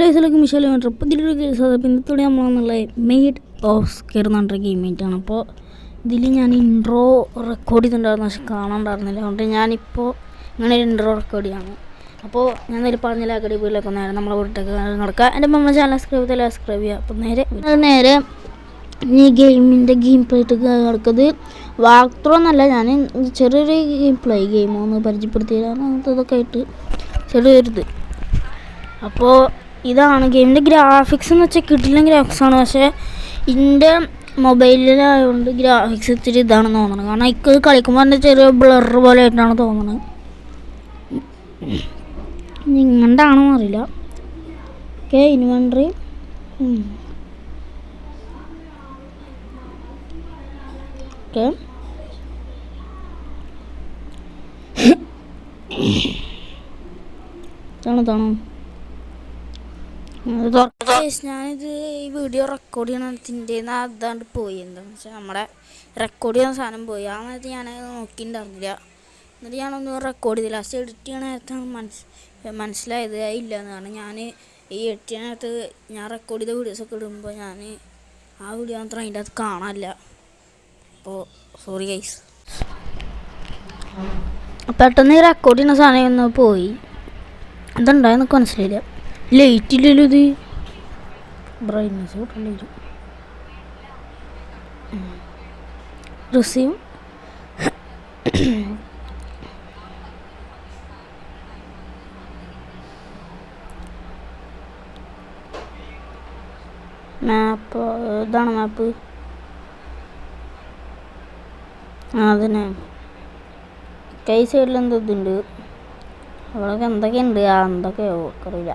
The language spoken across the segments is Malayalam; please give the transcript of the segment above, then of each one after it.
ഹലോ മിഷേൽ വേണ്ട അപ്പോൾ ഇതിലൊരു കേസ് അത് പിന്നത്തോടെ നമ്മളെന്നുള്ള മെയ്ഡ് ഓഫ് സ്കെയർ എന്ന് പറഞ്ഞൊരു ഗെയിമായിട്ടാണ് അപ്പോൾ ഇതിൽ ഞാൻ ഇൻട്രോ റെക്കോർഡ് ചെയ്തിട്ടുണ്ടായിരുന്നു. പക്ഷെ കാണാണ്ടായിരുന്നില്ല. അതുകൊണ്ട് ഞാനിപ്പോൾ ഇങ്ങനെ ഒരു ഇൻട്രോ റെക്കോർഡ് ചെയ്യാണ്. അപ്പോൾ ഞാൻ നേരെ പറഞ്ഞില്ല അക്കടി വീട്ടിലേക്ക് നേരെ നമ്മളെ വീട്ടിലേക്ക് നടക്കുക. എന്റെ നമ്മുടെ ചാനൽ സബ്സ്ക്രൈബ് ചെയ്താൽ സബ്സ്ക്രൈബ് ചെയ്യുക. അപ്പോൾ നേരെ നേരെ ഈ ഗെയിമിന്റെ ഗെയിം പ്ലേ ആയിട്ട് കിടക്കുന്നത് വാക്ത്രോ എന്നല്ല. ഞാൻ ചെറിയൊരു ഗെയിം പ്ലേ ഗെയിം ഒന്ന് പരിചയപ്പെടുത്തി തരാം അങ്ങനത്തെ ഇതൊക്കെ ആയിട്ട് ചെറിയൊരിത്. അപ്പോൾ ഇതാണ് ഗെയിമിന്റെ ഗ്രാഫിക്സ് എന്ന് വെച്ചാൽ കിട്ടില്ല ഗ്രാഫിക്സ് ആണ്. പക്ഷേ എന്റെ മൊബൈലിലായതുകൊണ്ട് ഗ്രാഫിക്സ് ഇത്തിരി ഇതാണെന്ന് തോന്നുന്നത് കാരണം ഇക്ക് കളിക്കുമ്പോൾ തന്നെ ചെറിയ ബ്ലർ പോലെ ആയിട്ടാണ് തോന്നുന്നത് നിങ്ങളുടെ ആണെന്ന് അറിയില്ല. ഓക്കെ ഇൻവെൻട്രി ഓക്കെ തണു തണു ഞാനിത് ഈ വീഡിയോ റെക്കോർഡ് ചെയ്യണത്തിന്റെ അതാണ്ട് പോയി എന്താണെന്ന് വെച്ചാൽ നമ്മുടെ റെക്കോർഡ് ചെയ്യുന്ന സാധനം പോയി. ആ നേരത്ത് ഞാൻ നോക്കിയിട്ടുണ്ടായിരുന്നില്ല എന്നിട്ട് ഞാനൊന്ന് റെക്കോർഡ് ചെയ്തില്ല. ലാസ്റ്റ് എഡിറ്റ് ചെയ്യണ നേരത്താണ് മനസ്സ് മനസ്സിലായത് ഇല്ല എന്നാണ് ഞാൻ ഈ എഡിറ്റ് ചെയ്യണ നേരത്ത് ഞാൻ റെക്കോർഡ് ചെയ്ത വീഡിയോസൊക്കെ ഇടുമ്പോൾ ഞാൻ ആ വീഡിയോ മാത്രം അതിന്റെ അകത്ത് കാണാനില്ല. അപ്പോൾ സോറി ഗൈസ് പെട്ടെന്ന് ഈ റെക്കോർഡ് ചെയ്യുന്ന സാധനം ഒന്ന് പോയി. എന്തുണ്ടായെന്നൊക്കെ മനസ്സിലായില്ല. ലൈറ്റ് ഇല്ലല്ലോ ഇത് ബ്രൈറ്റ്നസ് കൂട്ടേണ്ടി വരും റിസീവ് മാപ്പ് ഇതാണ് മാപ്പ്. ആ അതന്നെ. കൈ സൈഡിൽ എന്തോ ഇതുണ്ട്. അവിടെ എന്തൊക്കെയുണ്ട്? ആ എന്തൊക്കെയോ അറിയില്ല.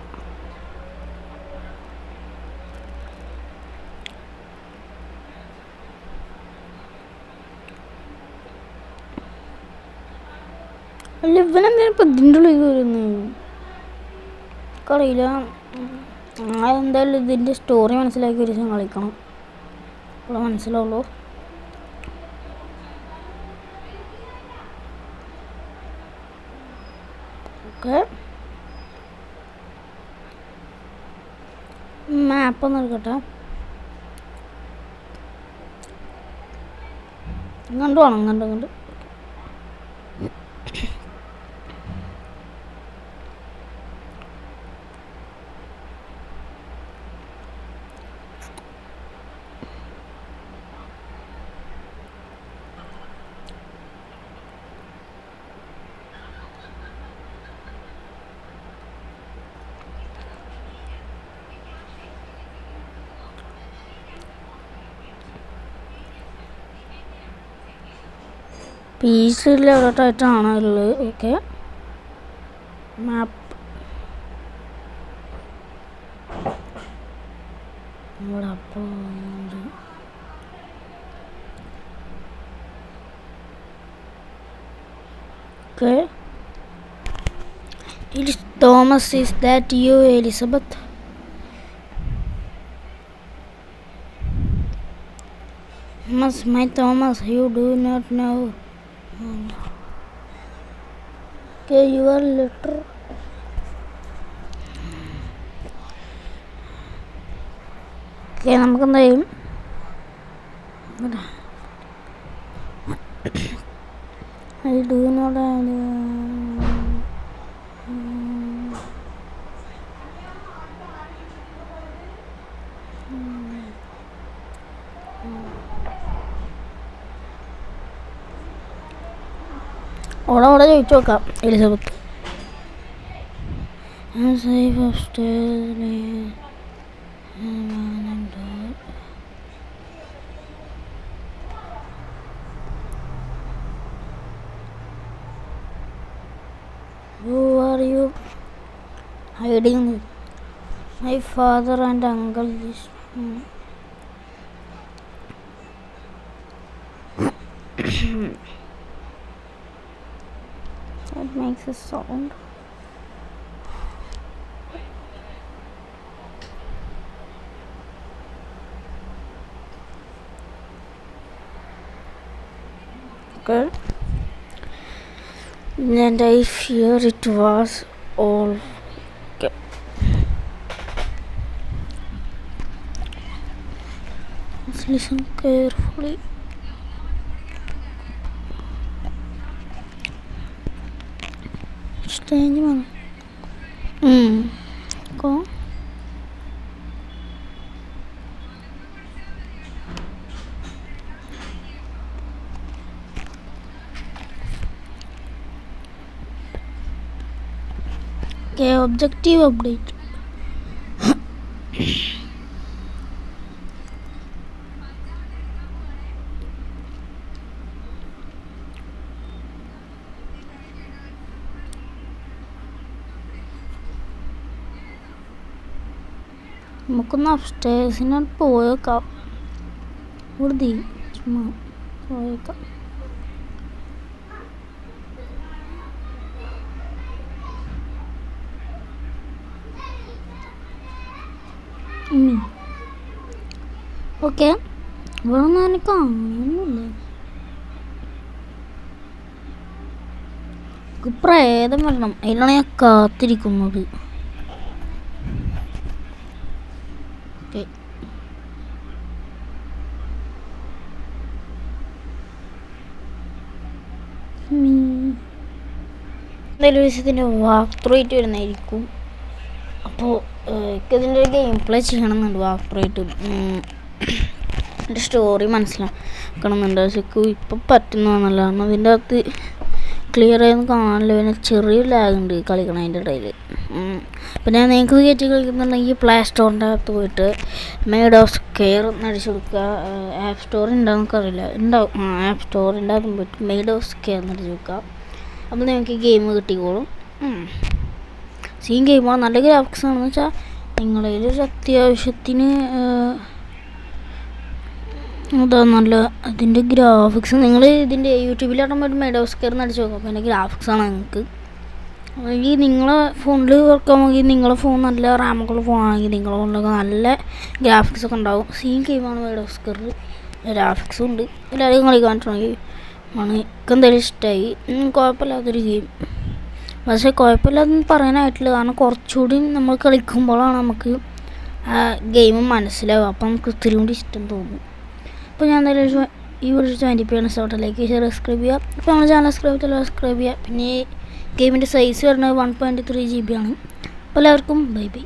അല്ല ഇവനെന്തിനാ ഇപ്പം ഇതിന്റെ ഉള്ളിൽ വരുന്നു ആ എന്തായാലും ഇതിന്റെ സ്റ്റോറി മനസ്സിലാക്കി ഒരു ദിവസം കളിക്കണം. അപ്പോൾ മനസ്സിലാവുള്ളൂ. ഓക്കെ. മാപ്പ് ഒന്ന് എടുക്കട്ടെ. ഇങ്ങോട്ട് വേണം ഇങ്ങോട്ട് ഇങ്ങോട്ട്. പീസിൽ എവിടെയായിട്ടാണ് ഉള്ളത് okay map Okay. It is Thomas, is that you, Elizabeth? Thomas, my Thomas, you do not know. Okay, your letter. Okay നമുക്ക് എന്താ ചെയ്യും ഐ ഡു നോട്ട് ഓടെ ഓടെ ചോദിച്ചു നോക്കാം Elizabeth safe upstairs. Who are you hiding? My father and makes a sound okay and I fear it was all okay. Let's listen carefully. trên với mình ừ có Okay, objective update. നമുക്കൊന്ന് അപ്സ്റ്റേഴ്സിന് പോയേക്കാം. വെറുതെ ചുമ്മാ പോയേക്കാം. ഓക്കെ. ഇവിടെ ഒന്നും എനിക്ക് അങ്ങനെയൊന്നുമില്ലേ. പ്രേതം വരണം. അതിനാണ് ഞാൻ കാത്തിരിക്കുന്നത്. എന്തായാലും ഒരു ദിവസത്തിന്റെ വാക്ക് ത്രൂ ആയിട്ട് വരുന്നതായിരിക്കും അപ്പോൾ ഇതിന്റെ ഒരു ഗെയിം പ്ലേ ചെയ്യണമെന്നുണ്ട് വാക്ക് ത്രൂ ആയിട്ട് എന്റെ സ്റ്റോറി മനസ്സിലാക്കണമെന്നുണ്ട്. പക്ഷെ ഇപ്പം പറ്റുന്നതെന്നല്ല കാരണം അതിന്റെ അകത്ത് ക്ലിയർ ആയൊന്നും കാണാനില്ല. പിന്നെ ചെറിയൊരു ലാഗ് ഉണ്ട് കളിക്കണതിന്റെ ഇടയിൽ പിന്നെ നിങ്ങൾക്ക് കയറ്റി കളിക്കുന്നുണ്ടെങ്കിൽ പ്ലേ സ്റ്റോറിന്റെ അകത്ത് പോയിട്ട് മെയ്ഡ് ഓഫ് കെയർ എന്നടിച്ചു കൊടുക്കുക. ആപ്പ് സ്റ്റോർ ഉണ്ടാവും അറിയില്ല ഉണ്ടാവും ആപ്പ് സ്റ്റോറിന്റെ അകത്ത് പോയിട്ട് മെയ്ഡ് ഓഫ് കെയർ എന്നടിച്ചു കൊടുക്കുക. അപ്പോൾ നിങ്ങൾക്ക് ഗെയിം കിട്ടിക്കോളും. സീൻ ഗെയിമാണ് നല്ല ഗ്രാഫിക്സ് ആണെന്ന് വെച്ചാൽ നിങ്ങളതിൽ ഒരു അത്യാവശ്യത്തിന് അതാ നല്ല അതിന്റെ ഗ്രാഫിക്സ് നിങ്ങൾ ഇതിന്റെ യൂട്യൂബിലാകുമ്പോൾ ഒരു ഓഫ് കയറി അടിച്ചു നോക്കാം അപ്പോൾ ഗ്രാഫിക്സ് ആണ് നിങ്ങൾക്ക്. അല്ലെങ്കിൽ നിങ്ങളെ ഫോണിൽ വർക്കാണെങ്കിൽ നിങ്ങളെ ഫോൺ നല്ല റാമൊക്കെയുള്ള ഫോണാണെങ്കിൽ നിങ്ങളെ ഫോണിലൊക്കെ നല്ല ഗ്രാഫിക്സ് ഒക്കെ ഉണ്ടാവും. സീൻ ഗെയിമാണ് വേഡ് കയർ ഗ്രാഫിക്സും ഉണ്ട്. എല്ലാവരും കളിക്കാൻ ആണ് എനിക്ക് എന്തായാലും ഇഷ്ടമായി കുഴപ്പമില്ലാത്തൊരു ഗെയിം പക്ഷേ കുഴപ്പമില്ലാതെന്ന് പറയാനായിട്ടില്ല. കാരണം കുറച്ചുകൂടി നമ്മൾ കളിക്കുമ്പോഴാണ് നമുക്ക് ഗെയിം മനസ്സിലാവുക. അപ്പം നമുക്ക് ഒത്തിരി കൂടി ഇഷ്ടം തോന്നും. അപ്പോൾ ഞാൻ എന്തായാലും ഈ വീഡിയോ ജോയിൻ ചെയ്യണം സോട്ടിലേക്ക് സബ്സ്ക്രൈബ് ചെയ്യുക. അപ്പോൾ നമ്മുടെ ചാനൽ സബ്സ്ക്രൈബ് ചെയ്താൽ സബ്സ്ക്രൈബ് ചെയ്യുക. പിന്നെ ഗെയിമിന്റെ സൈസ് വരുന്നത് one point three G B ആണ്. അപ്പോൾ എല്ലാവർക്കും ബൈ ബൈ